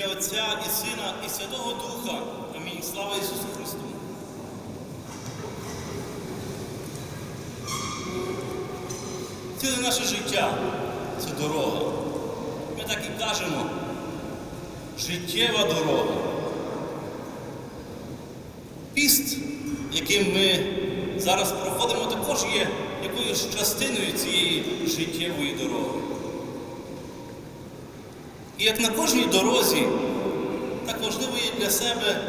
ім'я Отця і Сина, і Святого Духа. Амінь. Слава Ісусу Христу! Ціле наше життя це дорога. Ми так і кажемо. Життєва дорога. Піст, яким ми зараз проходимо, також є якоюсь частиною цієї життєвої дороги. І як на кожній дорозі, так важливо є для себе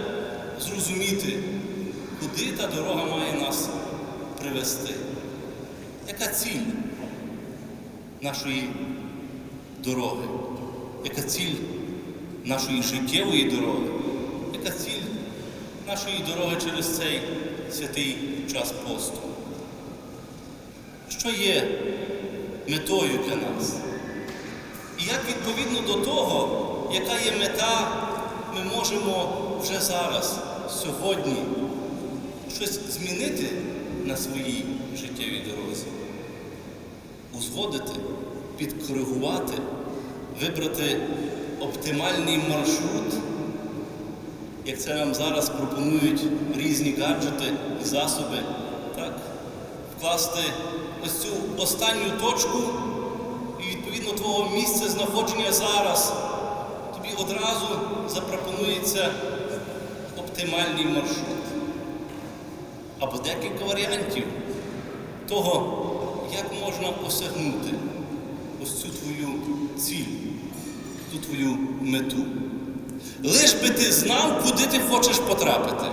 зрозуміти, куди та дорога має нас привести. Яка ціль нашої дороги? Яка ціль нашої життєвої дороги? Яка ціль нашої дороги через цей святий час посту? Що є метою для нас? Як відповідно до того, яка є мета, ми можемо вже зараз, сьогодні, щось змінити на своїй життєвій дорозі, узгодити, підкоригувати, вибрати оптимальний маршрут, як це нам зараз пропонують різні гаджети і засоби, так? вкласти ось цю останню точку відповідно твого місця знаходження зараз тобі одразу запропонується оптимальний маршрут. Або декілька варіантів того, як можна осягнути ось цю твою ціль, ту твою мету. Лиш би ти знав, куди ти хочеш потрапити.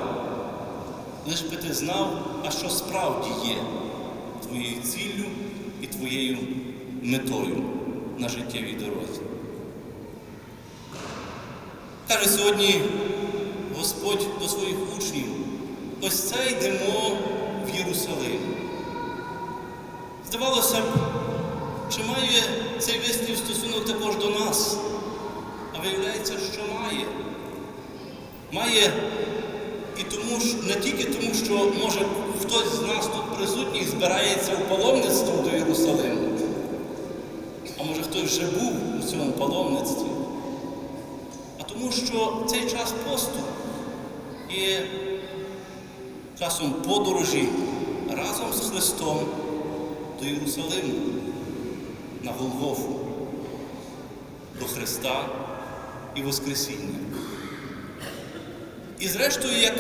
Лиш би ти знав, а що справді є твоєю ціллю і твоєю метою на життєвій дорозі. Каже сьогодні Господь до своїх учнів, ось це йдемо в Єрусалим. Здавалося б, чи має цей вислів стосунок також до нас? А виявляється, що має. Має і тому не тільки тому, що може хтось з нас тут присутніх збирається у паломництво до Єрусалиму, хтось вже був у цьому паломництві, а тому, що цей час посту є часом подорожі разом з Христом до Єрусалиму на Голгофу, до Христа і Воскресіння. І зрештою, як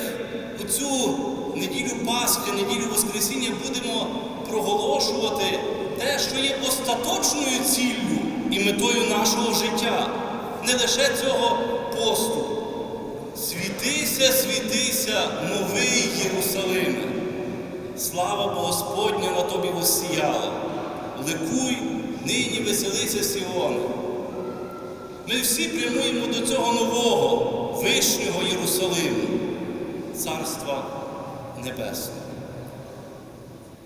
у цю неділю Пасхи, неділю Воскресіння будемо проголошувати те, що є остаточною ціллю і метою нашого життя, не лише цього посту. Світися, світися, новий Єрусалиме. Слава Господня на тобі воссіяла. Ликуй, нині веселися Сіоне. Ми всі прямуємо до цього нового, вишнього Єрусалиму, Царства Небесного.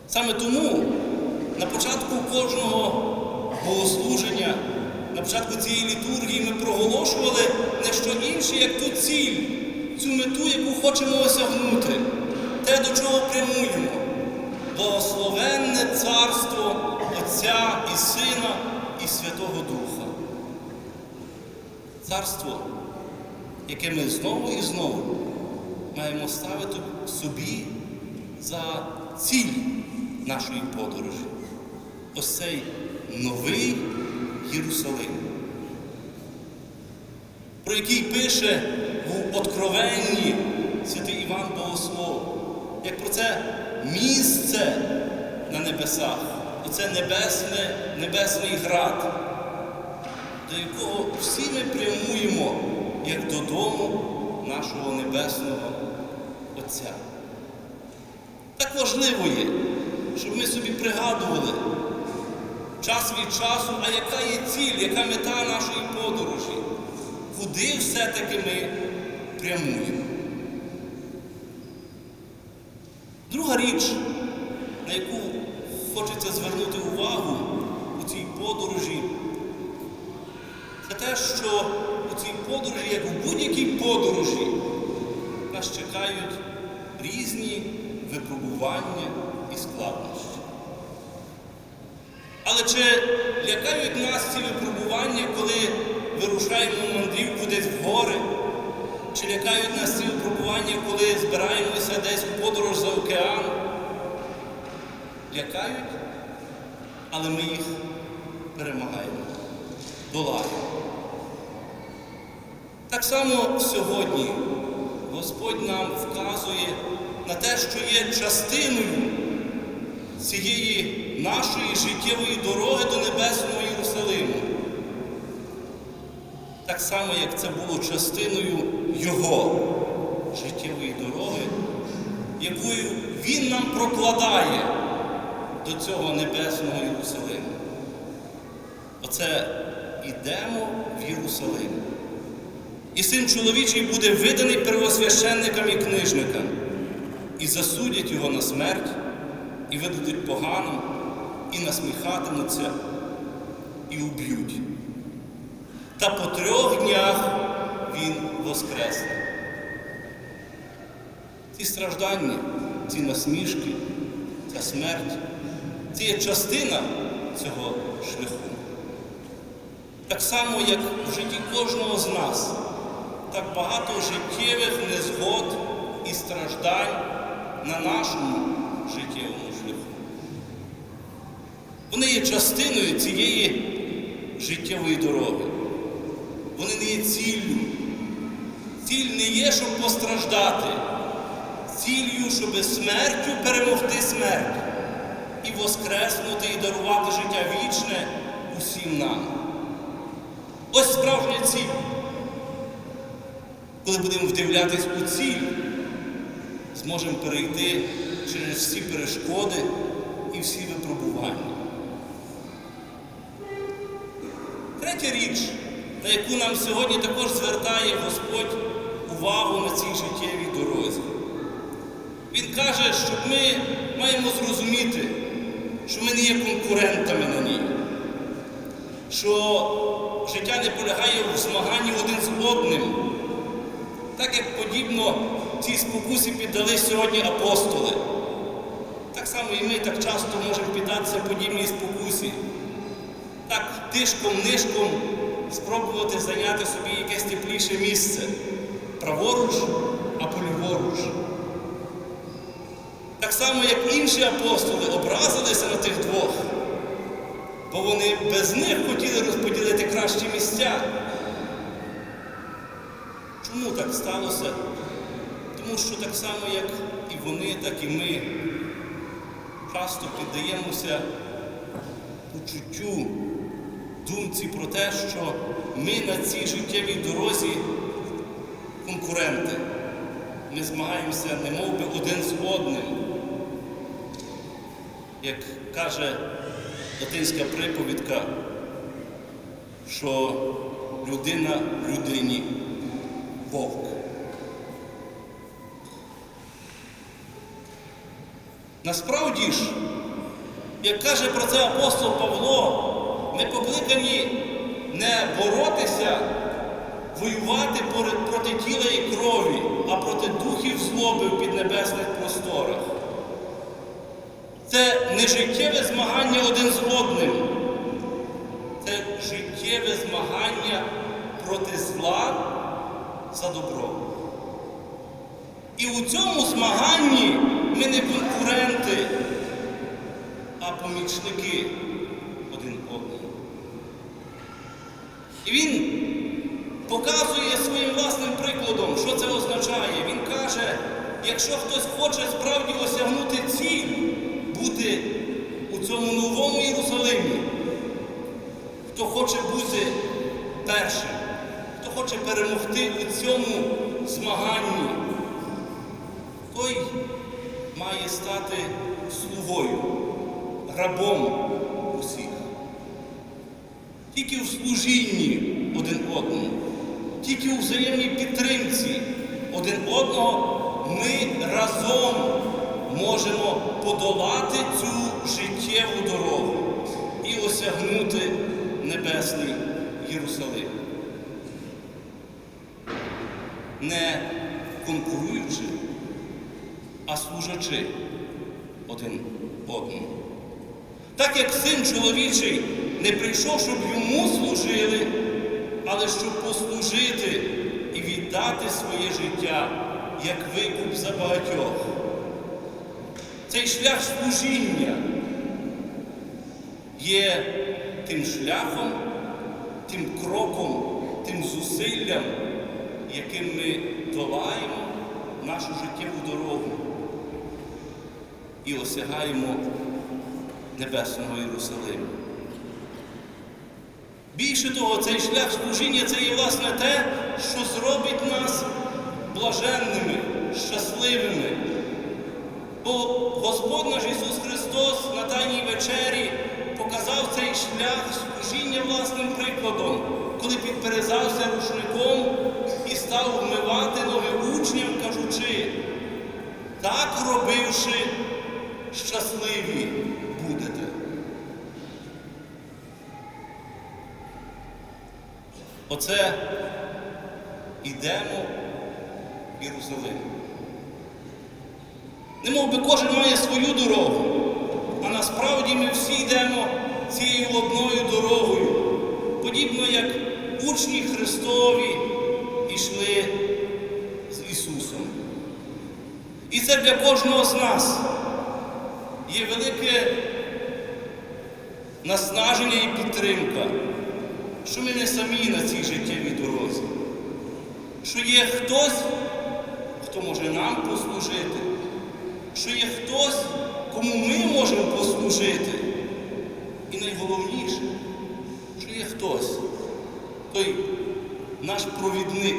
Саме тому на початку кожного богослуження, на початку цієї літургії ми проголошували не що інше, як ту ціль, цю мету, яку хочемо осягнути, те, до чого прямуємо. Благословенне царство Отця і Сина і Святого Духа. Царство, яке ми знову і знову маємо ставити собі за ціль нашої подорожі. Ось цей новий Єрусалим, про який пише в Откровенні святий Іван Богослов, як про це місце на небесах, оце небесне, небесний град до якого всі ми прямуємо, як додому нашого Небесного Отця. Так важливо є, щоб ми собі пригадували час від часу, а яка є ціль, яка мета нашої подорожі, куди все-таки ми прямуємо. Друга річ, на яку хочеться звернути увагу у цій подорожі, це те, що у цій подорожі, як у будь-якій подорожі, нас чекають різні випробування і складнощі. Але чи лякають нас ці випробування, коли вирушаємо в мандрівку десь в гори, чи лякають нас ці випробування, коли збираємося десь у подорож за океан. Лякають, але ми їх перемагаємо, долаємо. Так само сьогодні Господь нам вказує на те, що є частиною цієї нашої життєвої дороги до Небесного Єрусалиму. Так само, як це було частиною Його життєвої дороги, якою Він нам прокладає до цього Небесного Єрусалиму. Оце ідемо в Єрусалим. І син чоловічий буде виданий первосвященникам і книжникам, і засудять його на смерть, і видадуть поганим, і насміхатимуться, і уб'ють. Та по трьох днях він воскресне. Ці страждання, ці насмішки, ця смерть це є частина цього шляху. Так само, як в житті кожного з нас, так багато життєвих незгод і страждань на нашому шляху. Вони є частиною цієї життєвої дороги. Вони не є ціллю. Ціль не є, щоб постраждати. Ціллю, щоб смертю перемогти смерть і воскреснути і дарувати життя вічне усім нам. Ось справжня ціль. Коли будемо вдивлятись у ціль, зможемо перейти через всі перешкоди і всі випробування. Третя річ, на яку нам сьогодні також звертає Господь увагу на цій життєвій дорозі. Він каже, що ми маємо зрозуміти, що ми не є конкурентами на ній, що життя не полягає в змаганні один з одним. Так як подібно цій спокусі піддали сьогодні апостоли. Так само і ми так часто можемо піддатися подібній спокусі. Так тишком-нишком спробувати зайняти собі якесь тепліше місце. Праворуч або ліворуч. Так само, як інші апостоли образилися на тих двох, бо вони без них хотіли розподілити кращі місця. Чому так сталося? Тому що так само, як і вони, так і ми часто піддаємося почуттю, думці про те, що ми на цій життєвій дорозі конкуренти. Ми змагаємося не мов би один з одним. Як каже латинська приповідка, що людина людині вовк. Насправді ж, як каже про це апостол Павло, ми покликані не боротися, воювати проти тіла і крові, а проти духів злоби в піднебесних просторах. Це не життєве змагання один з одним, це життєве змагання проти зла за добро. І у цьому змаганні ми не конкуренти, а помічники один одному. І він показує своїм власним прикладом, що це означає. Він каже, якщо хтось хоче справді осягнути ціль, бути у цьому новому Єрусалимі, хто хоче бути першим, хто хоче перемогти у цьому змаганні, той має стати слугою, рабом усіх. Тільки в служінні один одному, тільки у взаємній підтримці один одного ми разом можемо подолати цю життєву дорогу і осягнути Небесний Єрусалим. Не конкуруючи, а служачи один одному. Так як син чоловічий не прийшов, щоб йому служили, але щоб послужити і віддати своє життя як викуп за багатьох. Цей шлях служіння є тим шляхом, тим кроком, тим зусиллям, яким ми долаємо нашу життєву дорогу і осягаємо Небесного Єрусалиму. Більше того, цей шлях служіння це є власне те, що зробить нас блаженними, щасливими. Бо Господь наш Ісус Христос на Тайній вечері показав цей шлях служіння власним прикладом, коли підперезався рушником і став вмивати ноги учням, кажучи, так робивши, щасливі будете. Оце ідемо в Єрусалим. Не мов би кожен має свою дорогу, а насправді ми всі йдемо цією одною дорогою, подібно як учні Христові йшли з Ісусом. І це для кожного з нас є велике наснаження і підтримка, що ми не самі на цій життєвій дорозі, що є хтось, хто може нам послужити, що є хтось, кому ми можемо послужити. І найголовніше, що є хтось, той наш провідник,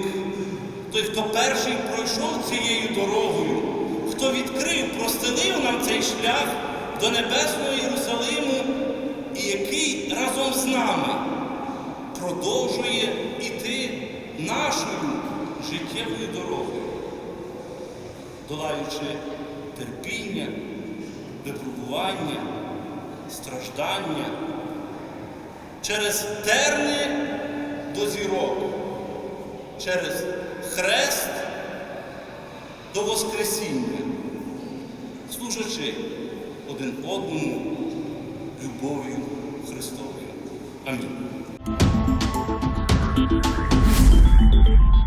той, хто перший пройшов цією дорогою, хто відкрив, простелив нам цей шлях до Небесного Єрусалиму, і який разом з нами продовжує іти нашою життєвою дорогою, долаючи терпіння, випробування, страждання через терни до зірок, через хрест до Воскресіння, служачи один одному любов'ю Христовою. Амінь. Thank you.